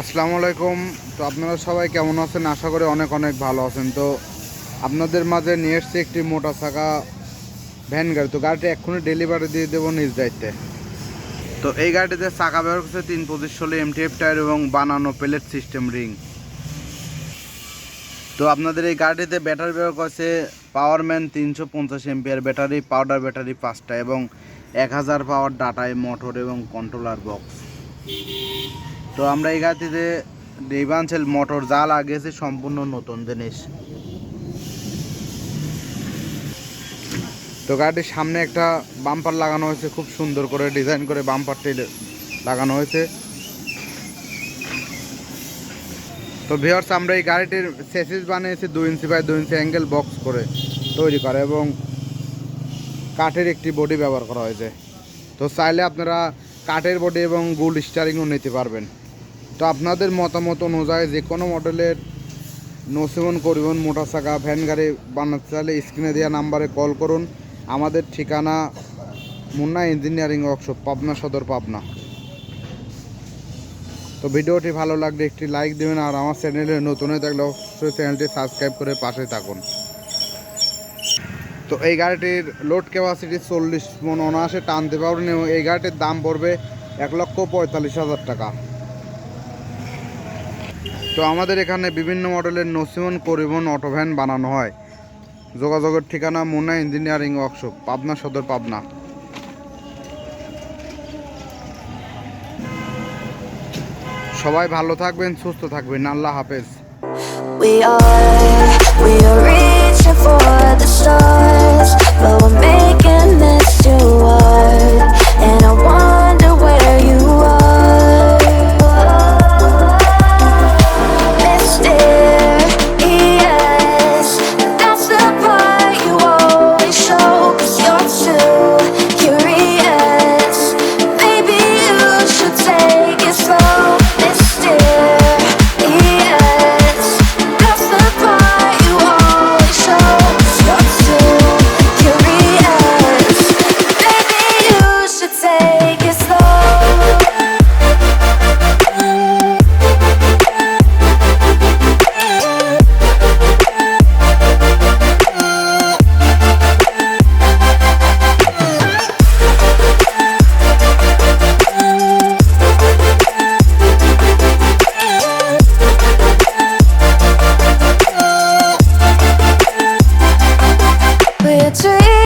আসসালামু আলাইকুম। তো আপনারা সবাই কেমন আছেন? আশা করি অনেক অনেক ভালো আছেন। তো আপনাদের মাঝে নিয়ে এসছি একটি মোটা চাকা ভ্যান গাড়ি। তো গাড়িটি এক্ষুনি ডেলিভারি দিয়ে দেবো নিজ দায়িত্বে। তো এই গাড়িটিতে চাকা ব্যবহার করছে তিন পঁচিশ ষোলো এমটিএফ টায়ার এবং বানানো প্লেট সিস্টেম রিং তো আপনাদের এই গাড়িটিতে ব্যাটারি ব্যবহার করছে পাওয়ারম্যান তিনশো পঞ্চাশ এমপিআর ব্যাটারি পাউডার ব্যাটারি পাঁচটা এবং এক হাজার পাওয়ার ডাটায় মোটর এবং কন্ট্রোলার বক্স তো আমরা এই গাড়িতে মোটর যা লাগিয়েছি সম্পূর্ণ নতুন জিনিস। তো গাড়িটির সামনে একটা বাম্পার লাগানো হয়েছে, খুব সুন্দর করে ডিজাইন করে বাম্পারটি লাগানো হয়েছে। তো ভিওর্স আমরা এই গাড়িটির সেসিস বানিয়েছি দুই ইঞ্চি বাই দুই ইঞ্চি অ্যাঙ্গেল বক্স করে তৈরি করা এবং কাঠের একটি বডি ব্যবহার করা হয়েছে। তো চাইলে আপনারা কাঠের বডি এবং গুল স্টারিংও নিতে পারবেন। তো আপনাদের মতামত অনুযায়ী যে কোনো মডেলের নসিমন করিবন মোটর ভ্যান গাড়ি বানাতে চাইলে স্ক্রিনে দেওয়া নাম্বারে কল করুন। আমাদের ঠিকানা মুন্না ইঞ্জিনিয়ারিং ওয়ার্কশপ, পাবনা সদর, পাবনা। তো ভিডিওটি ভালো লাগলে একটি লাইক দেবেন আর আমার চ্যানেলে নতুন হয়ে থাকলে অবশ্যই চ্যানেলটি সাবস্ক্রাইব করে পাশে থাকুন। তো এই গাড়িটির লোড ক্যাপাসিটি চল্লিশ মন, অনায়াসে টানতে পারবেন এবং এই গাড়িটির দাম পড়বে এক লক্ষ পঁয়তাল্লিশ হাজার টাকা। তো আমাদের এখানে বিভিন্ন মডেলের নসিমন পরিবহন অটো ভ্যান বানানো হয়। যোগাযোগের ঠিকানা মুন্না ইঞ্জিনিয়ারিং ওয়ার্কশপ পাবনা সদর পাবনা। সবাই ভালো থাকবেন সুস্থ থাকবেন। আল্লাহ হাফেজ। We are, we are reaching for the stars,